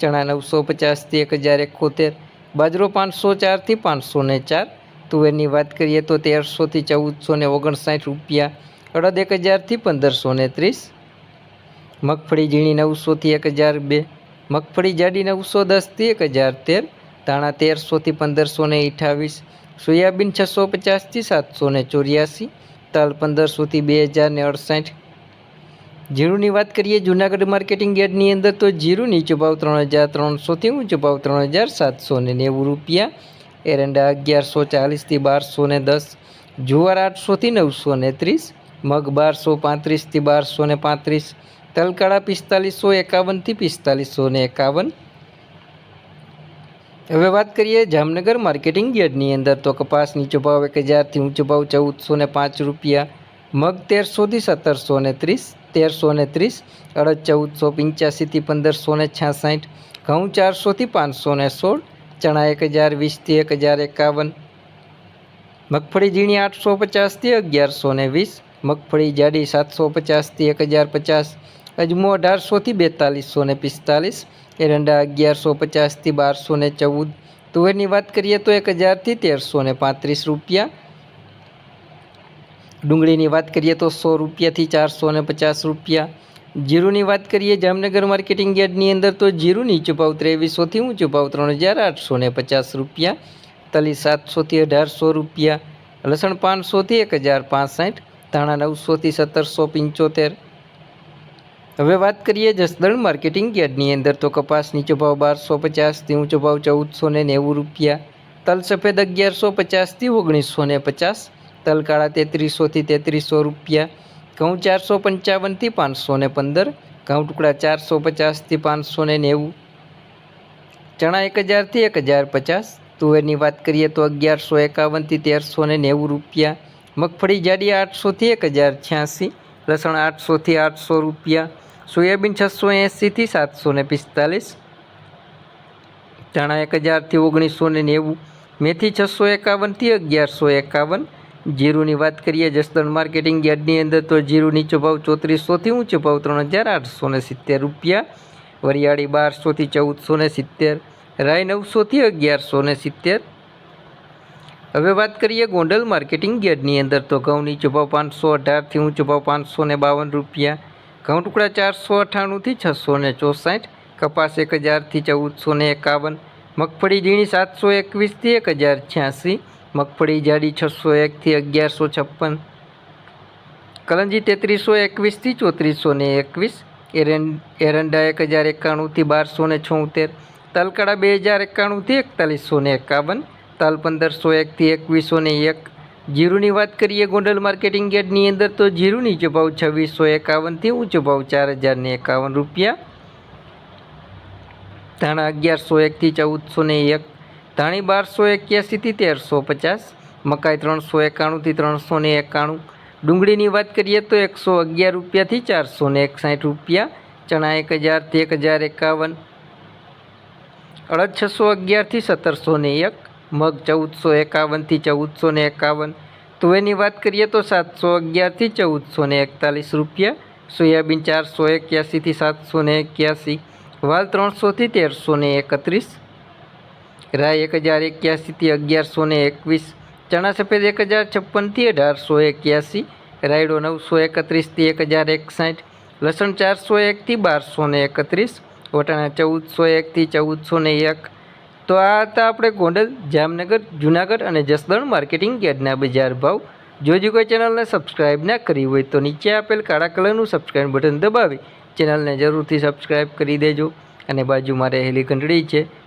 ચણા નવસો પચાસથી એક હજાર એકોતેર, બાજરો પાંચસો ચારથી પાંચસો ને ચાર. તુવેરની વાત કરીએ તો તેરસોથી ચૌદસો ને ઓગણસાઠ રૂપિયા, અડદ એક હજારથી પંદરસો ને ત્રીસ. મગફળી ઝીણી નવસોથી એક હજાર બે, મગફળી જાડી નવસો દસથી એક હજાર તેર, ધાણા તેરસોથી પંદરસો ને અઠાવીસ, સોયાબીન છસો પચાસથી સાતસો ને ચોર્યાસી તલ પંદરસોથી બે હજાર ને અડસાઠ જીરુની વાત કરીએ, જૂનાગઢ માર્કેટિંગ યાર્ડની અંદર તો જીરું નીચો ત્રણ હજાર ત્રણસોથી ઊંચો ભાવ ત્રણ હજાર સાતસો ને નેવું રૂપિયા, એરંડા અગિયારસો ચાલીસથી બારસો ને દસ, જુવાર આઠસોથી નવસો ને ત્રીસ, મગ બારસો પાંત્રીસથી બારસો ને પાંત્રીસ, તલકાળા પિસ્તાલીસો એકાવનથી પિસ્તાલીસો ને એકાવન. હવે વાત કરીએ જામનગર માર્કેટિંગ યાર્ડની અંદર તો કપાસ નીચો ભાવ એક હજારથી ઊંચો ભાવ ચૌદસો ને પાંચ રૂપિયા, મગ તેરસોથી સત્તરસો ને ત્રીસ તેરસો ને ત્રીસ, અડદ ચૌદસો પંચ્યાસીથી પંદરસો ને છાસઠ, ઘઉં ચારસોથી પાંચસો ને સોળ, ચણા એક હજાર વીસથી એક હજાર એકાવન, મગફળી ઝીણી આઠસો પચાસથી અગિયારસો ને વીસ, મગફળી જાડી સાતસો પચાસથી એક હજાર પચાસ, અજમો અઢારસોથી બેતાલીસો ને પિસ્તાલીસ, એરંડા અગિયારસો પચાસથી બારસો ને ચૌદ, તુવેરની વાત કરીએ તો એક હજારથી તેરસો ને પાંત્રીસ રૂપિયા ડુંગળીની વાત કરીએ તો સો રૂપિયાથી ચારસો ને પચાસ રૂપિયા. જીરુની વાત કરીએ જામનગર માર્કેટિંગ યાર્ડની અંદર તો જીરું નીચો ભાવ ત્રેવીસોથી ઊંચો ભાવ ત્રણ હજાર આઠસો ને પચાસ રૂપિયા. તલી સાતસોથી અઢારસો રૂપિયા. લસણ પાંચસોથી એક હજાર પાંસઠ. ધાણા નવસોથી સત્તરસો પંચોતેર. હવે વાત કરીએ જસદણ માર્કેટિંગ યાર્ડની અંદર તો કપાસ નીચો ભાવ બારસો પચાસથી ઊંચો ભાવ ચૌદસો ને નેવું રૂપિયા. તલ સફેદ અગિયારસો પચાસથી ઓગણીસો ને પચાસ. તલ કાળા તેત્રીસોથી તેત્રીસો રૂપિયા, ઘઉં ચારસો પંચાવનથી પાંચસો ને પંદર, ઘઉં ટુકડા ચારસો પચાસથી પાંચસો ને નેવું, ચણા એક હજારથી એક હજાર પચાસ, તુવેરની વાત કરીએ તો અગિયારસો એકાવનથી તેરસો ને નેવું રૂપિયા, મગફળી જાડી આઠસોથી એક હજાર છ્યાસી, લસણ આઠસોથી આઠસો રૂપિયા, સોયાબીન છસો એંસીથી સાતસો ને પિસ્તાલીસ, ચણા એક હજારથી ઓગણીસો ને નેવું, મેથી છસો એકાવનથી અગિયારસો એકાવન જીરુની વાત કરીએ, જસદણ માર્કેટિંગ યાર્ડની અંદર તો જીરું નીચો ભાવ ચોત્રીસોથી ઊંચો ભાવ ત્રણ હજાર આઠસો ને સિત્તેર રૂપિયા. વરિયાળી બારસોથી ચૌદસો ને સિત્તેર. રાય નવસોથી અગિયારસો ને સિત્તેર. હવે વાત કરીએ ગોંડલ માર્કેટિંગ યાર્ડની અંદર તો ઘઉં નીચો ભાવ પાંચસો અઢારથી ઊંચો ભાવ પાંચસો ને બાવન રૂપિયા. ઘઉં ટુકડા ચારસો અઠ્ઠાણુંથી છસો ને ચોસાઠ. કપાસ એક હજારથી ચૌદસો ને એકાવન. મગફળી ઝીણી સાતસો એકવીસથી એક હજાર છ્યાસી. મગફળી જાડી છસો એકથી અગિયારસો છપ્પન. કલંજી તેત્રીસો એકવીસથી ચોત્રીસો ને એકવીસ. એરન, એરંડા એક હજાર એકાણુંથી બારસો ને છોતેર. તલકડા બે હજાર એકાણુંથી એકતાલીસો ને એકાવન. તલ પંદરસો એકથી એકવીસો ને એક. જીરુની વાત કરીએ ગોંડલ માર્કેટિંગ યાર્ડની અંદર તો જીરુ નીચો ભાવ છવ્વીસો એકાવનથી ઊંચો ભાવ ચાર હજાર ને એકાવન રૂપિયા. ધાણા અગિયારસો એકથી ચૌદસો ને એક. ધાણી બારસો એક્યાસીથી તેરસો પચાસ, મકાઈ ત્રણસો એકાણુંથી ત્રણસો ને એકાણું, ડુંગળીની વાત કરીએ તો એકસો અગિયાર રૂપિયાથી ચારસો ને એકસાઠ રૂપિયા, ચણા એક હજારથી એક હજાર એકાવન, અડદ છસો અગિયારથી સત્તરસો ને એક, મગ ચૌદસો એકાવનથી ચૌદસો ને એકાવન, તુવેરની વાત કરીએ તો સાતસો અગિયારથી ચૌદસો ને એકતાલીસ રૂપિયા, સોયાબીન ચારસો એક્યાસીથી સાતસો ને એક્યાસી, વાલ ત્રણસોથી તેરસો ને એકત્રીસ રાય એક હજાર એક્યાસીથી અગિયારસો ને એકવીસ ચણા સફેદ એક હજાર છપ્પનથી અઢારસો એક્યાસી, રાયડો નવસો એકત્રીસથી એક હજાર એકસાઠ, લસણ ચારસો એકથી બારસો ને એકત્રીસ, વટાણા ચૌદસો એકથી ચૌદસો ને એક. તો આ હતા આપણે ગોંડલ, જામનગર, જુનાગઢ અને જસદણ માર્કેટિંગ યાર્ડના બજાર ભાવ. જો કોઈ ચેનલને સબસ્ક્રાઇબ ના કરી હોય તો નીચે આપેલ કાળા કલરનું સબસ્ક્રાઇબ બટન દબાવી, ચેનલને જરૂરથી સબસ્ક્રાઇબ કરી દેજો. અને બાજુમાં રહેલી ઘંટડી છે